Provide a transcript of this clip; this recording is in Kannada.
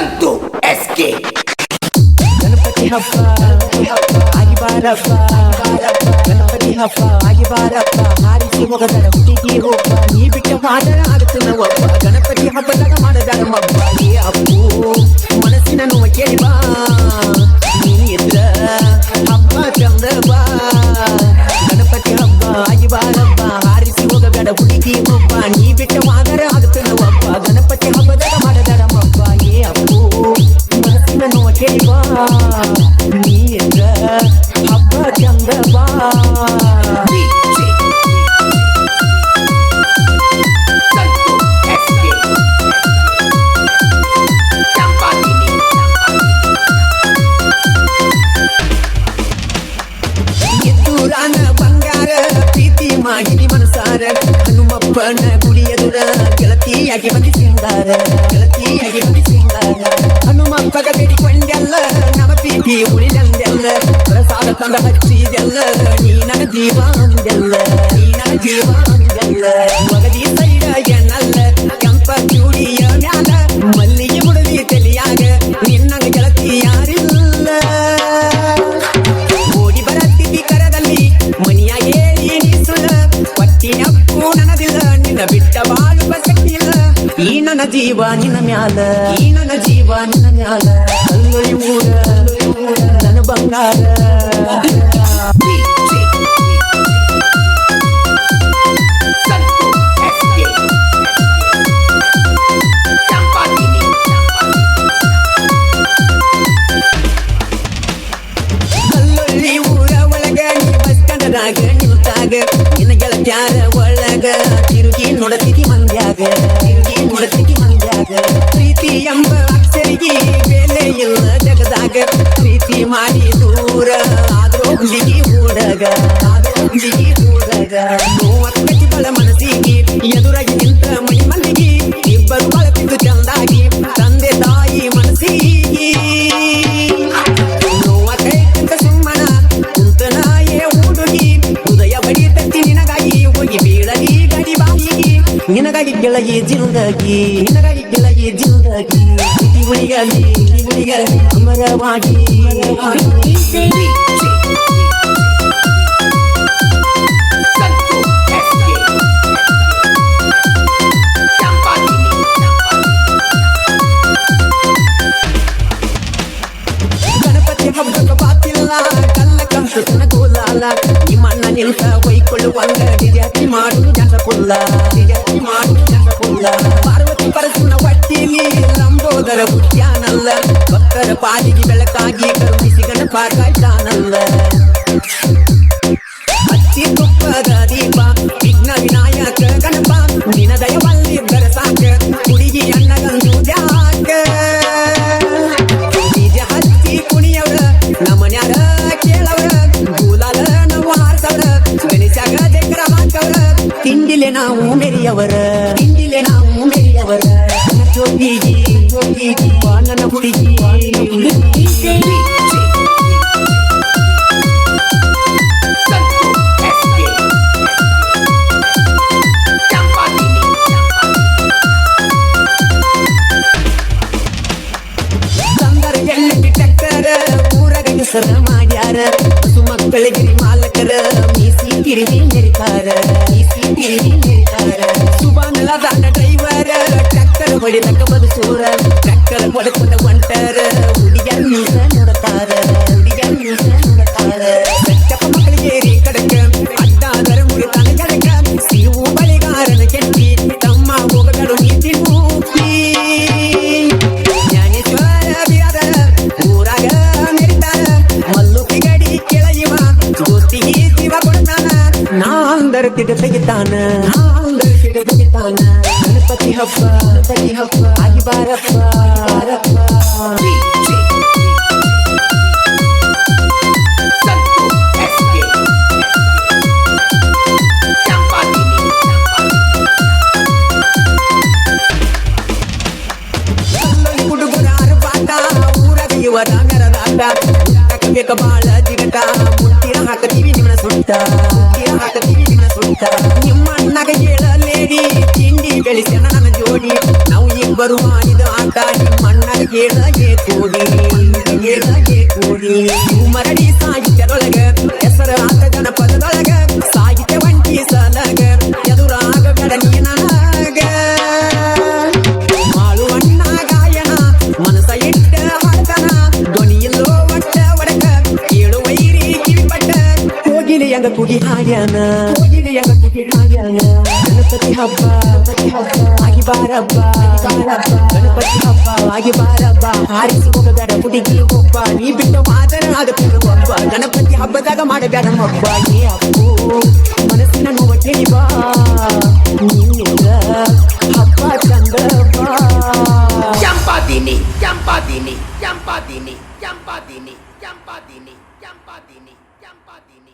ಸಂತು ಎಸ್ಕೆ ಗಣಪತಿ ಹಬ್ಬ ಆಗಿ ಬಾರಪ್ಪ ಗಣಪತಿ ಹಬ್ಬ ಆಗಿ ಬಾರಪ್ಪ ಹಾರಿಸಿ ಹೋಗದರ ಹುಡುಗಿ ಹೋಗ ನೀ ಬಿಟ್ಟ ಮಾದರ ಆಗುತ್ತ ಗಣಪತಿ ಹಬ್ಬದಾಗ ಮಾಡದ ಮಬ್ಬ ಏ ಅಪ್ಪು ಮಾಡಿದಿ ಮನಸಾರ, ಹನುಮಪ್ಪನ ಗುಡಿಯದುರ ಗೆಳತಿಯಾಗಿ ಬಂದಿ ಸಿಂಗಾರ ಗೆಳತಿಯಾಗಿ ಬಂದಿ ಸಿಂಗಾರ ಹನುಮಪ್ಪಗ ಬೇಡಿಕೊಂಡೆಲ್ಲ ನಮ್ಮ ಪ್ರೀತಿ ಉಳಿದಂದೆಲ್ಲ, ಪ್ರಸಾದ ತಂದ ಹಚ್ಚಿದೆಲ್ಲ ನೀ ಜೀವ ಅಂದೆಲ್ಲ ನೀ ನನ್ನ ಜೀವ ಅಂದೆಲ್ಲ. ಮಗದಿ ಸೈಡ ಎನ್ನಲ್ಲ ನನ್ನ ಜೀವ ನಿನ್ನ ಮ್ಯಾಲ. ಈ ನನ್ನ ಜೀವ ನಿನ್ನ ಮ್ಯಾಲ. ಅಲ್ಲೊಳಿ ಊರ ನನ್ನ ಬಂಗಾರ. ನಿಲ್ತಾಗ ನಿನ್ನ ಗೆಳತ್ಯಾರ ಒಳಗ ತಿರುಗಿ ನೋಡತಿದಿ ಮಂದ್ಯಾಗ. ಇಲ್ಲ ಜಗದಾಗ ಪ್ರೀತಿ ಮಾಡಿ ದೂರ ಆದ್ರೂ ಹುಡುಗಿ ಊಡಗ ಆದ್ರೂ ಹುಡುಗಿ ಊಡಗ ಮೂವತ್ತಕ್ಕೆ ಬಲ ಮನಸ್ಸಿಗೆ ಎದುರಾಗಿ ನಿಂತ ಮಣಿ ಮಲ್ಲಿಗೆ ಇಬ್ಬರು ಬಳತಿದ್ದು ಚಂದಾಗಿ ತಂದೆ ತಾಯಿ ಮನಸ್ಸಿಗೆ ನೋವ ಕೈತಿದ್ದ ಸುಮ್ಮನ ಕುಂತನಾಯೇ ಹುಡುಗಿ ಹೃದಯ ಬಡಿತತ್ತಿ ನಿನಗಾಗಿ ಹೋಗಿ ಬೀಳಲಿ ಗಡಿ ಬಾಯಿಗೆ ನಿನಗಾಗಿ ಗೆಳಗಿ ಜಿಂದಗಿ ನಿನಗಾಗಿ ಗೆಳಗಿ ಜಿಂದಗಿ ಇತಿ ಉಳಿಗಲಿ ಇತಿ ಉಳಿಗಲಿ ಅಮರವಾಗಿ DJ Santu S K ಚಂಪಾಕಿನಿ Ganapati ಹಬ್ಬಕ್ಕೆ ಬಾತಿಲ್ಲ ಕಲ್ಲ ಕಂಸನ ಕೋಲಾಲ ನಿಮ್ಮಣ್ಣ ನಿಲ್ಸ ಹೊಯ್ಕೊಳ್ಳುವಂಗ ಡಿಜಾತಿ ಮಾಡುದು ಜನ ಪುಲ್ಲ ಡಿಜಾತಿ ಮಾಡುದು ಜನ ಪುಲ್ಲ ಭಕ್ತರ ಪಾಲಿಗೆ ಬೆಳಕಾಗಿ ಕರುಣಿಸಿ ಗಣಪ ಕಾಯ್ತಾನಲ್ಲ ಹಚ್ಚಿ ತುಪ್ಪದ ದೀಪ ವಿಘ್ನ ವಿನಾಯಕ ಗಣಪ ನಿನ ದಯವಲ್ಲಿದ್ದರ ಸಾಕ ಹುಡುಗಿ ಅಣ್ಣಗಂದು ಜಾಕ ಬೀಜ ಹಚ್ಚಿ ಕುಣಿಯವ್ರ ನಮ್ಮನ್ಯಾರ ಕೇಳವ್ರ ಗುಲಾಲ ನಾವು ಹಾರ್ಸವ್ರ ಗಣೇಶಾಗ ಜಗ್ರ ಹಾಕವ್ರ ತಿಂಡಿಲೆ ನಾವು ಮೆರಿಯವರ ತಿಂಡಿಲೆ ನಾವು ಮೆರಿಯವರ ನನ್ನ ಜೋಗಿಗಿ ಜೋಗಿಗಿ ನನ್ನ ಹುಡುಗಿ வெளகிரி மாலக்கர மீசி திருவி நிற்கார மீசி திருவி நிற்கார சுபானலா தான டிரைவர் டக்கர படி தக்க பது சூர டக்கர படி கொண்ட வண்டார உடியா நியூச நடத்தார உடியா நியூச நடத்தார. செட்டப்ப மக்கள் ஏறி கடக்க அட்டாதர முடி தன கடக்க சிவு பலிகாரன கெட்டி தம்மா போகடடும் நீட்டி பூப்பி ನಾಂದರ ತಿಡ ತೆಗಿತಾನ ನಾಂದರ ತಿಡ ತೆಗಿತಾನ ಗಣಪತಿ ಹಬ್ಬ ಗಣಪತಿ ಹಬ್ಬ ಆಗಿ ಬಾರಪ್ಪ ಬಾರಪ್ಪ ಮೆರದಾಟ ಬೇಕ ಬಾಳ ಜಿಗಟ ಮುಟ್ಟಿರ ಹಾಕತೀವಿ ನಿಮ್ಮನ ಸುಟ್ಟ. ಬೆಳೆಸ್ಯಾನ ನನ್ನ ಜೋಡಿ. ನಾವು ಇಬ್ಬರು ಮಾಡಿದ ಆಟ ನಿಮ್ಮಣ್ಣ ಕೇಳಗೆ ಕೂಡಿ. ಕೇಳಗೆ ಕೂಡಿ. ಮರಡಿ ಸಾಹಿತ್ಯದೊಳಗ, ಹೆಸರ ಆತ ಜನಪದದೊಳಗ, ಸಾಹಿತ್ಯ ವಂಟಿ ಸಲಗ ಎದುರಾಗ ಬೇಡ ನೀ ನನಗ. ಮಾಳುವಣ್ಣ ಗಾಯನ ಮನಸ ಇಟ್ಟ ಹಾಡ್ತನ ಧ್ವನಿಯಲ್ಲೋ ಒಟ್ಟ ಒಡಕ ಕೇಳು ವೈರಿ ಕಿವಿಪಟ್ಟ. ಹೋಗಿಲಿ ಎಂಗ ಕುಗಿ ಹಾಡ್ಯಾನ ಹೋಗಿಲಿ ಎಂಗ ಕುಗಿ ಹಾಡ್ಯಾನ ಗಣಪತಿ ಹಬ್ಬ ಗಣಪತಿ ಹಬ್ಬ ಆಗಿ ಬಾರಬ್ಬ ಬಾರಬ್ಬ ಗಣಪತಿ ಹಬ್ಬ ಆಗಿ ಬಾರಬ್ಬ ಹಾರಿಸಿ ಹೋಗಬೇಡ ಹುಡುಗಿ ಒಬ್ಬ ನೀ ಬಿಟ್ಟು ಮಾತನ ಆಗುತ್ತಿರು ಒಬ್ಬ ಗಣಪತಿ ಹಬ್ಬದಾಗ ಮಾಡಬೇಡ ಹಬ್ಬ ಏ ಅಪ್ಪು, ಮನಸ್ಸಿನ ನೋವ ತಿಳಿಬಾ. ನಿನ್ನಿಂದ ಹಬ್ಬ ಚಂದ ಚಂಪಾದೀನಿ ಚಂಪಾದೀನಿ ಚಂಪಾದೀನಿ ಚಂಪಾದೀನಿ ಚಂಪಾದೀನಿ ಚಂಪಾದೀನಿ ಚಂಪಾದೀನಿ.